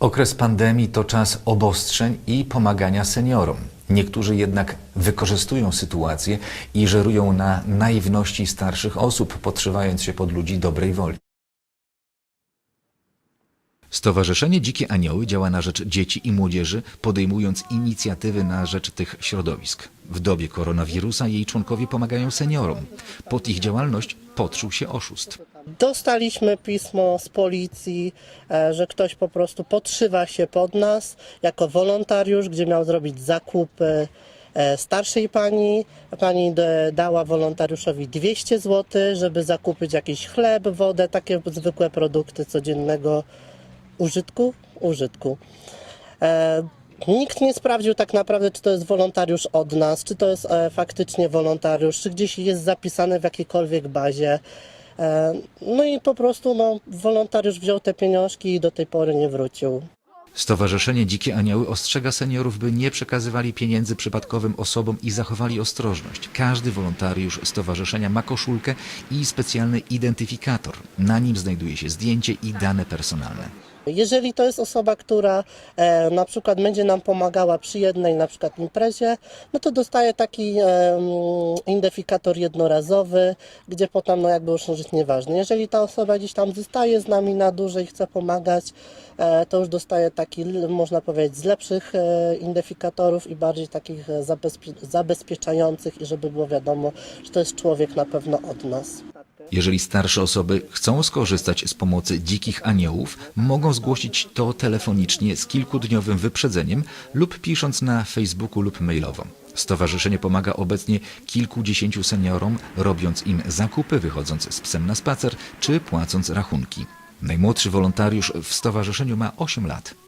Okres pandemii to czas obostrzeń i pomagania seniorom. Niektórzy jednak wykorzystują sytuację i żerują na naiwności starszych osób, podszywając się pod ludzi dobrej woli. Stowarzyszenie Dzikie Anioły działa na rzecz dzieci i młodzieży, podejmując inicjatywy na rzecz tych środowisk. W dobie koronawirusa jej członkowie pomagają seniorom. Pod ich działalność podszył się oszust. Dostaliśmy pismo z policji, e, że ktoś po prostu podszywa się pod nas jako wolontariusz, gdzie miał zrobić zakupy e, starszej pani. Pani dała wolontariuszowi 200 zł, żeby zakupić jakiś chleb, wodę, takie zwykłe produkty codziennego użytku. użytku. E, Nikt nie sprawdził tak naprawdę, czy to jest wolontariusz od nas, czy to jest e, faktycznie wolontariusz, czy gdzieś jest zapisany w jakiejkolwiek bazie. E, no i po prostu no, wolontariusz wziął te pieniążki i do tej pory nie wrócił. Stowarzyszenie Dzikie Anioły ostrzega seniorów, by nie przekazywali pieniędzy przypadkowym osobom i zachowali ostrożność. Każdy wolontariusz stowarzyszenia ma koszulkę i specjalny identyfikator. Na nim znajduje się zdjęcie i dane personalne. Jeżeli to jest osoba, która e, na przykład będzie nam pomagała przy jednej na przykład imprezie, no to dostaje taki e, identyfikator jednorazowy, gdzie potem no jakby już żyć nieważne. Jeżeli ta osoba gdzieś tam zostaje z nami na dłużej, chce pomagać, e, to już dostaje taki, można powiedzieć, z lepszych e, identyfikatorów i bardziej takich e, zabezpie- zabezpieczających i żeby było wiadomo, że to jest człowiek na pewno od nas. Jeżeli starsze osoby chcą skorzystać z pomocy dzikich aniołów, mogą zgłosić to telefonicznie z kilkudniowym wyprzedzeniem lub pisząc na Facebooku lub mailowo. Stowarzyszenie pomaga obecnie kilkudziesięciu seniorom, robiąc im zakupy, wychodząc z psem na spacer czy płacąc rachunki. Najmłodszy wolontariusz w stowarzyszeniu ma 8 lat.